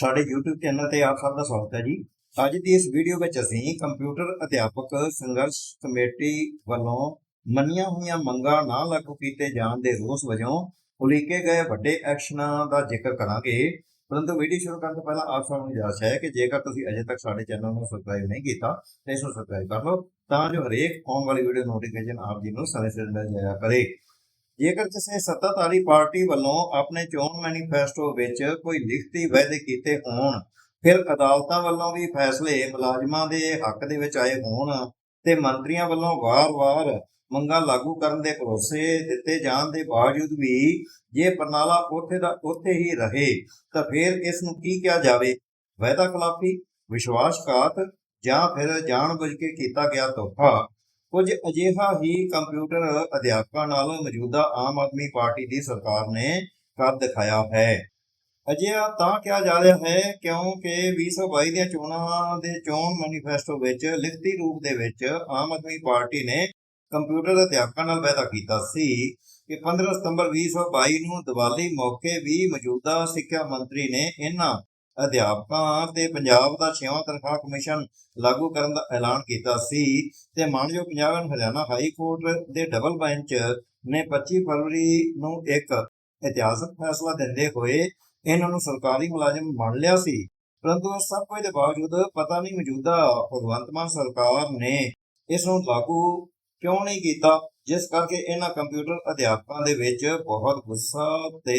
ਸਾਡੇ YouTube channel ਤੇ ਆਪ ਸਭ ਦਾ ਸਵਾਗਤ ਹੈ ਜੀ। ਅੱਜ ਦੀ ਇਸ ਵੀਡੀਓ ਵਿੱਚ ਅਸੀਂ ਕੰਪਿਊਟਰ ਅਧਿਆਪਕ ਸੰਘਰਸ਼ ਕਮੇਟੀ ਵੱਲੋਂ ਮੰਨੀਆਂ ਹੋਈਆਂ ਮੰਗਾਂ ਨਾ ਲਾਗੂ ਕੀਤੇ ਜਾਣ ਦੇ ਰੋਸ ਵਜੋਂ ਉਲੀਕੇ ਗਏ ਵੱਡੇ ਐਕਸ਼ਨਾਂ ਦਾ ਜ਼ਿਕਰ ਕਰਾਂਗੇ। ਪਰੰਤੂ ਵੀਡੀਓ ਸ਼ੁਰੂ ਕਰਨ ਤੋਂ ਪਹਿਲਾਂ ਆਪ ਸਭ ਨੂੰ ਗੁਜ਼ਾਰਿਸ਼ ਹੈ ਕਿ ਜੇਕਰ ਤੁਸੀਂ ਅਜੇ ਤੱਕ ਸਾਡੇ ਚੈਨਲ ਨੂੰ ਸਬਸਕ੍ਰਾਈਬ ਨਹੀਂ ਕੀਤਾ, ਤਾਂ ਇਸ ਨੂੰ ਸਬਸਕ੍ਰਾਈਬ ਕਰ ਲਓ, ਤਾਂ ਜੋ ਹਰੇਕ ਆਉਣ ਵਾਲੀ ਵੀਡੀਓ ਨੋਟੀਫਿਕੇਸ਼ਨ ਆਪ ਜੀ ਨੂੰ ਸਮੇਂ ਸਿਰ ਮਿਲ ਜਾਇਆ ਕਰੇ। ਜੇਕਰ ਕਿਸੇ ਸੱਤਾਧਾਰੀ ਪਾਰਟੀ ਵੱਲੋਂ ਆਪਣੇ ਚੋਣ ਮੈਨੀਫੈਸਟੋ ਵਿੱਚ ਕੋਈ ਲਿਖਤੀ ਵਾਅਦੇ ਕੀਤੇ ਹੋਣ, ਫਿਰ ਅਦਾਲਤਾਂ ਵੱਲੋਂ ਵੀ ਫੈਸਲੇ ਮੁਲਾਜ਼ਮਾਂ ਦੇ ਹੱਕ ਦੇ ਵਿੱਚ ਆਏ ਹੋਣ ਤੇ ਮੰਤਰੀਆਂ ਵੱਲੋਂ ਵਾਰ-ਵਾਰ ਮੰਗਾਂ ਲਾਗੂ ਕਰਨ ਦੇ ਭਰੋਸੇ ਦਿੱਤੇ ਜਾਣ ਦੇ ਬਾਵਜੂਦ ਵੀ ਜੇ ਪ੍ਰਣਾਲਾ ਉੱਥੇ ਦਾ ਉੱਥੇ ਹੀ ਰਹੇ, ਤਾਂ ਫਿਰ ਇਸ ਨੂੰ ਕੀ ਕਿਹਾ ਜਾਵੇ? ਵਾਅਦਾ ਖਿਲਾਫੀ ਵਿਸ਼ਵਾਸਘਾਤ ਜਾਂ ਫਿਰ ਜਾਣਬੁੱਝ ਕੇ ਕੀਤਾ ਗਿਆ ਤੋਹਫਾ ਕੁਝ ਅਜਿਹਾ ਹੀ ਕੰਪਿਊਟਰ ਅਧਿਆਪਕਾਂ ਨਾਲ ਮੌਜੂਦਾ ਆਮ ਆਦਮੀ ਪਾਰਟੀ ਦੀ ਸਰਕਾਰ ਨੇ ਕਰ ਦਿਖਾਇਆ ਹੈ। ਅਜਿਹਾ ਤਾਂ ਕਿਹਾ ਜਾ ਰਿਹਾ ਹੈ ਕਿਉਂਕਿ 2022 ਦੀਆਂ ਚੋਣਾਂ ਦੇ ਚੋਣ ਮੈਨੀਫੈਸਟੋ ਵਿੱਚ ਲਿਖਤੀ ਰੂਪ ਦੇ ਵਿੱਚ ਆਮ ਆਦਮੀ ਪਾਰਟੀ ਨੇ ਕੰਪਿਊਟਰ ਅਧਿਆਪਕਾਂ ਨਾਲ ਵਾਅਦਾ ਕੀਤਾ ਸੀ ਕਿ 15 ਸਤੰਬਰ 2022 ਨੂੰ ਦੀਵਾਲੀ ਮੌਕੇ ਵੀ ਮੌਜੂਦਾ ਸਿੱਖਿਆ ਮੰਤਰੀ ਨੇ ਇਹਨਾਂ ਅਧਿਆਪਕਾਂ ਤੇ ਪੰਜਾਬ ਦਾ 6ਵਾਂ ਤਨਖਾਹ ਕਮਿਸ਼ਨ ਲਾਗੂ ਕਰਨ ਦਾ ਐਲਾਨ ਕੀਤਾ ਸੀ ਤੇ ਮਾਨਯੋਗ Punjab and Haryana high court ਦੇ ਡਬਲ ਬੈਂਚ ਨੇ 25 ਫਰਵਰੀ ਨੂੰ ਇੱਕ ਇਤਿਹਾਸਕ ਫੈਸਲਾ ਦਿੰਦੇ ਹੋਏ ਇਹਨਾਂ ਨੂੰ ਸਰਕਾਰੀ ਮੁਲਾਜ਼ਮ ਮੰਨ ਲਿਆ ਸੀ। ਪਰੰਤੂ ਸਭ ਕੁਝ ਦੇ ਬਾਵਜੂਦ ਪਤਾ ਨਹੀਂ ਮੌਜੂਦਾ ਭਗਵੰਤ ਮਾਨ ਸਰਕਾਰ ਨੇ ਇਸ ਨੂੰ ਲਾਗੂ ਕਿਉਂ ਨਹੀਂ ਕੀਤਾ, ਜਿਸ ਕਰਕੇ ਇਹਨਾਂ ਕੰਪਿਊਟਰ ਅਧਿਆਪਕਾਂ ਦੇ ਵਿੱਚ ਬਹੁਤ ਗੁੱਸਾ ਤੇ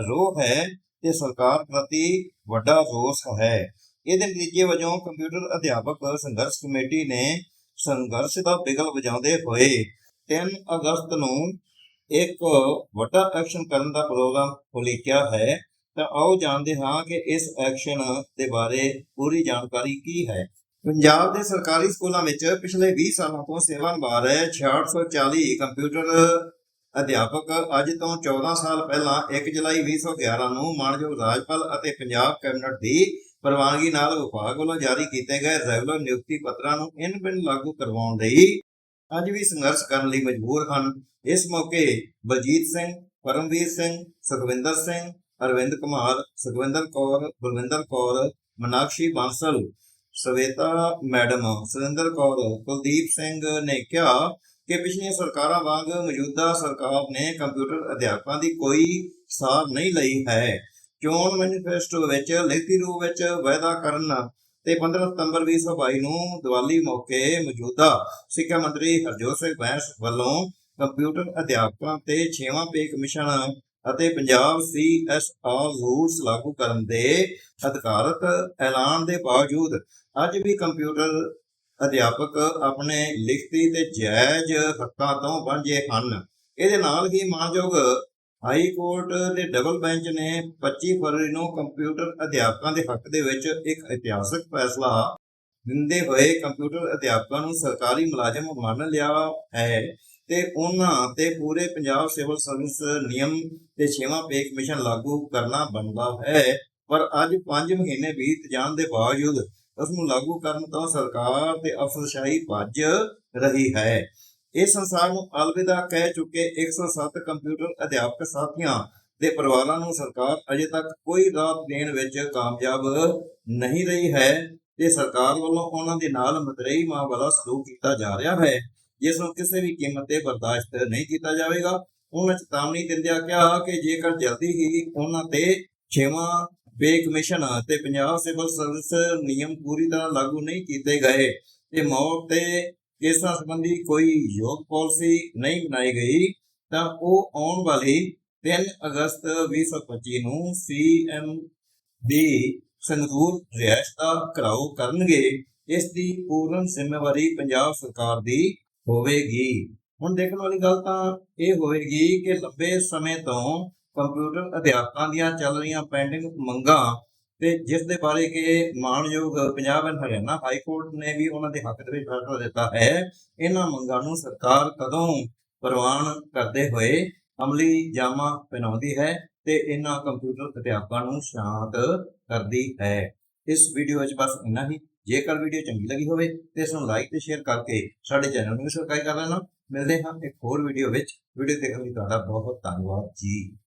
ਰੋਹ ਹੈ ਤੇ ਸਰਕਾਰ ਪ੍ਰਤੀ ਵੱਡਾ ਰੋਸ ਹੈ। ਇਹਦੇ ਨਤੀਜੇ ਵਜੋਂ ਕੰਪਿਊਟਰ ਅਧਿਆਪਕ ਸੰਘਰਸ਼ ਕਮੇਟੀ ਨੇ ਸੰਘਰਸ਼ ਦਾ ਬਿਗਲ ਵਜਾਉਂਦੇ ਹੋਏ 3 ਅਗਸਤ ਨੂੰ ਇੱਕ ਵੱਡਾ ਐਕਸ਼ਨ ਕਰਨ ਦਾ ਪ੍ਰੋਗਰਾਮ ਉਲੀਕਿਆ ਹੈ। ਤਾਂ ਆਓ ਜਾਣਦੇ ਹਾਂ ਕਿ ਇਸ ਐਕਸ਼ਨ ਦੇ ਬਾਰੇ ਪੂਰੀ ਜਾਣਕਾਰੀ ਕੀ ਹੈ। ਪੰਜਾਬ ਦੇ ਸਰਕਾਰੀ ਸਕੂਲਾਂ ਵਿੱਚ ਪਿਛਲੇ 20 ਸਾਲਾਂ ਤੋਂ ਸੇਵਾ ਨਿਭਾ ਰਹੇ 6640 ਕੰਪਿਊਟਰ ਅਧਿਆਪਕ ਅੱਜ ਤੋਂ 14 ਸਾਲ ਪਹਿਲਾਂ 1 ਜੁਲਾਈ 2011 ਨੂੰ ਮਾਨਯੋਗ ਰਾਜਪਾਲ ਅਤੇ ਪੰਜਾਬ ਕੈਬਨਿਟ ਦੀ ਪ੍ਰਵਾਨਗੀ ਨਾਲ ਵਿਭਾਗ ਵੱਲੋਂ ਜਾਰੀ ਕੀਤੇ ਗਏ ਰੈਗੂਲਰ ਨਿਯੁਕਤੀ ਪੱਤਰਾਂ ਨੂੰ ਇਨ ਬਿਨ ਲਾਗੂ ਕਰਵਾਉਣ ਲਈ ਅੱਜ ਵੀ ਸੰਘਰਸ਼ ਕਰਨ ਲਈ ਮਜਬੂਰ ਹਨ। ਇਸ ਮੌਕੇ ਬਲਜੀਤ ਸਿੰਘ, ਪਰਮਵੀਰ ਸਿੰਘ, ਸੁਖਵਿੰਦਰ ਸਿੰਘ, ਅਰਵਿੰਦ ਕੁਮਾਰ, ਸੁਖਵਿੰਦਰ ਕੌਰ, ਬਲਵਿੰਦਰ ਕੌਰ, ਮਨਾਕਸ਼ੀ ਬਾਂਸਲ, ਸਵੇਤਾ ਮੈਡਮ, ਸੁਰਿੰਦਰ ਕੌਰ, ਕੁਲਦੀਪ ਸਿੰਘ ਨੇ ਕਿਹਾ ਕਿ ਪਿਛਲੀਆਂ ਸਰਕਾਰਾਂ ਵਾਂਗ ਮੌਜੂਦਾ ਸਰਕਾਰ ਨੇ ਕੰਪਿਊਟਰ ਅਧਿਆਪਕਾਂ ਦੀ ਕੋਈ ਸਾਰ ਨਹੀਂ ਲਈ ਹੈ। ਚੋਣ ਮੈਨੀਫੈਸਟੋ ਵਿੱਚ, ਲਿਖਤੀ ਰੂਪ ਵਿੱਚ ਵਾਅਦਾ ਕਰਨ ਤੇ 15 ਸਤੰਬਰ 2022 ਨੂੰ ਦੀਵਾਲੀ ਮੌਕੇ ਮੌਜੂਦਾ ਸਿੱਖਿਆ ਮੰਤਰੀ ਹਰਜੋਤ ਸਿੰਘ ਬੈਂਸ ਵੱਲੋਂ ਕੰਪਿਊਟਰ ਅਧਿਆਪਕਾਂ ਤੇ 6ਵਾਂ ਪੇ ਕਮਿਸ਼ਨ ਅਤੇ ਪੰਜਾਬ ਸੀਐਸਆਰ ਰੂਲਸ ਲਾਗੂ ਕਰਨ ਦੇ ਅਧਿਕਾਰਤ ਐਲਾਨ ਦੇ ਬਾਵਜੂਦ ਅੱਜ ਵੀ ਕੰਪਿਊਟਰ ਅਧਿਆਪਕ ਆਪਣੇ ਲਿਖਤੀ ਤੇ ਜਾਇਜ਼ ਹੱਕਾਂ ਤੋਂ ਵਾਂਝੇ ਹਨ। ਇਹਦੇ ਨਾਲ ਹੀ ਮਾਨਯੋਗ ਹਾਈ ਕੋਰਟ ਦੇ ਡਬਲ ਬੈਂਚ ਨੇ 25 ਫਰਵਰੀ ਨੂੰ ਕੰਪਿਊਟਰ ਅਧਿਆਪਕਾਂ ਦੇ ਹੱਕ ਦੇ ਵਿੱਚ ਇੱਕ ਇਤਿਹਾਸਕ ਫੈਸਲਾ ਦਿੰਦੇ ਹੋਏ ਕੰਪਿਊਟਰ ਅਧਿਆਪਕਾਂ ਨੂੰ ਸਰਕਾਰੀ ਮੁਲਾਜ਼ਮ ਮੰਨ ਲਿਆ ਹੈ ਤੇ ਉਹਨਾਂ ਤੇ ਪੂਰੇ ਪੰਜਾਬ ਸਿਵਲ ਸਰਵਿਸ ਨਿਯਮ ਤੇ 6ਵਾਂ ਪੇ ਕਮਿਸ਼ਨ ਲਾਗੂ ਕਰਨਾ ਬਣਦਾ ਹੈ। ਪਰ ਅੱਜ 5 ਮਹੀਨੇ ਬੀਤ ਜਾਣ ਦੇ ਬਾਵਜੂਦ ਉਸ ਨੂੰ ਲਾਗੂ ਕਰਨ ਤੋਂ ਸਰਕਾਰ ਤੇ ਅਫਸਰਸ਼ਾਹੀ ਭੱਜ ਰਹੀ ਹੈ। ਇਸ ਸੰਸਾਰ ਨੂੰ ਅਲਵਿਦਾ ਕਹਿ ਚੁੱਕੇ 107 ਕੰਪਿਊਟਰ ਅਧਿਆਪਕ ਸਾਥੀਆਂ ਦੇ ਪਰਿਵਾਰਾਂ ਨੂੰ ਸਰਕਾਰ ਅਜੇ ਤੱਕ ਕੋਈ ਰਾਹਤ ਦੇਣ ਵਿੱਚ ਕਾਮਯਾਬ ਨਹੀਂ ਰਹੀ ਹੈ ਤੇ ਸਰਕਾਰ ਵੱਲੋਂ ਉਹਨਾਂ ਦੇ ਨਾਲ ਮਤਰੇਈ ਮਾਂ ਵਾਲਾ ਸਲੂਕ ਕੀਤਾ ਜਾ ਰਿਹਾ ਹੈ, ਜਿਸ ਨੂੰ ਕਿਸੇ ਵੀ ਕੀਮਤ ਤੇ ਬਰਦਾਸ਼ਤ ਨਹੀਂ ਕੀਤਾ ਜਾਵੇਗਾ। ਉਹਨਾਂ ਚੇਤਾਵਨੀ ਦਿੰਦਿਆਂ ਕਿਹਾ ਕਿ ਜੇਕਰ ਜਲਦੀ ਹੀ ਉਹਨਾਂ ਤੇ ਛੇਵਾਂ ਪੇ ਤੇ ਪੰਜਾਬ ਸਿਵਲ ਸਰਵਿਸ ਨਿਯਮ ਪੂਰੀ ਤਰ੍ਹਾਂ ਲਾਗੂ ਨਹੀਂ ਕੀਤੇ ਗਏ ਤੇ ਮੌਤ ਤੇ ਕੇਸਾਂ ਸੰਬੰਧੀ ਕੋਈ ਯੋਗ ਪਾਲਿਸੀ ਨਹੀਂ ਬਣਾਈ ਗਈ, ਤਾਂ ਉਹ ਆਉਣ ਵਾਲੀ 3 ਅਗਸਤ 2025 ਨੂੰ ਸੀਐਮ ਦੀ ਸੰਗਰੂਰ ਰਿਹਾਇਸ਼ ਦਾ ਘਰਾਓ ਕਰਨਗੇ, ਇਸ ਦੀ ਪੂਰਨ ਜ਼ਿੰਮੇਵਾਰੀ ਪੰਜਾਬ ਸਰਕਾਰ ਦੀ ਹੋਵੇਗੀ। ਹੁਣ ਦੇਖਣ ਵਾਲੀ ਗੱਲ ਤਾਂ ਇਹ ਹੋਵੇਗੀ ਕਿ ਲੰਬੇ ਸਮੇਂ ਤੋਂ ਕੰਪਿਊਟਰ ਅਧਿਆਪਕਾਂ ਦੀਆਂ ਚੱਲ ਰਹੀਆਂ ਪੈਂਡਿੰਗ ਮੰਗਾਂ ਤੇ ਜਿਸ ਦੇ ਬਾਰੇ ਕਿ ਮਾਨਯੋਗ Punjab and Haryana high court ਨੇ ਵੀ ਉਹਨਾਂ ਦੇ ਹੱਕ ਦੇ ਵਿੱਚ ਫੈਸਲਾ ਦਿੱਤਾ ਹੈ, ਇਹਨਾਂ ਮੰਗਾਂ ਨੂੰ ਸਰਕਾਰ ਕਦੋਂ ਪ੍ਰਵਾਨ ਕਰਦੇ ਹੋਏ ਅਮਲੀ ਜਾਮਾ ਪਹਿਨਾਉਂਦੀ ਹੈ ਤੇ ਇਹਨਾਂ ਕੰਪਿਊਟਰ ਅਧਿਆਪਕਾਂ ਨੂੰ ਸ਼ਾਂਤ ਕਰਦੀ ਹੈ। ਇਸ ਵੀਡੀਓ ਵਿੱਚ ਬਸ ਇੰਨਾ ਹੀ। ਜੇਕਰ ਵੀਡੀਓ ਚੰਗੀ ਲੱਗੀ ਹੋਵੇ ਤੇ ਇਸ ਨੂੰ ਲਾਈਕ ਤੇ ਸ਼ੇਅਰ ਕਰਕੇ ਸਾਡੇ ਚੈਨਲ ਨੂੰ ਸਬਸਕ੍ਰਾਈਬ ਕਰ ਲੈਣਾ। ਮਿਲਦੇ ਹਾਂ ਇੱਕ ਹੋਰ ਵੀਡੀਓ ਵਿੱਚ। ਵੀਡੀਓ ਦੇਖਣ ਲਈ ਤੁਹਾਡਾ ਬਹੁਤ ਬਹੁਤ ਧੰਨਵਾਦ ਜੀ।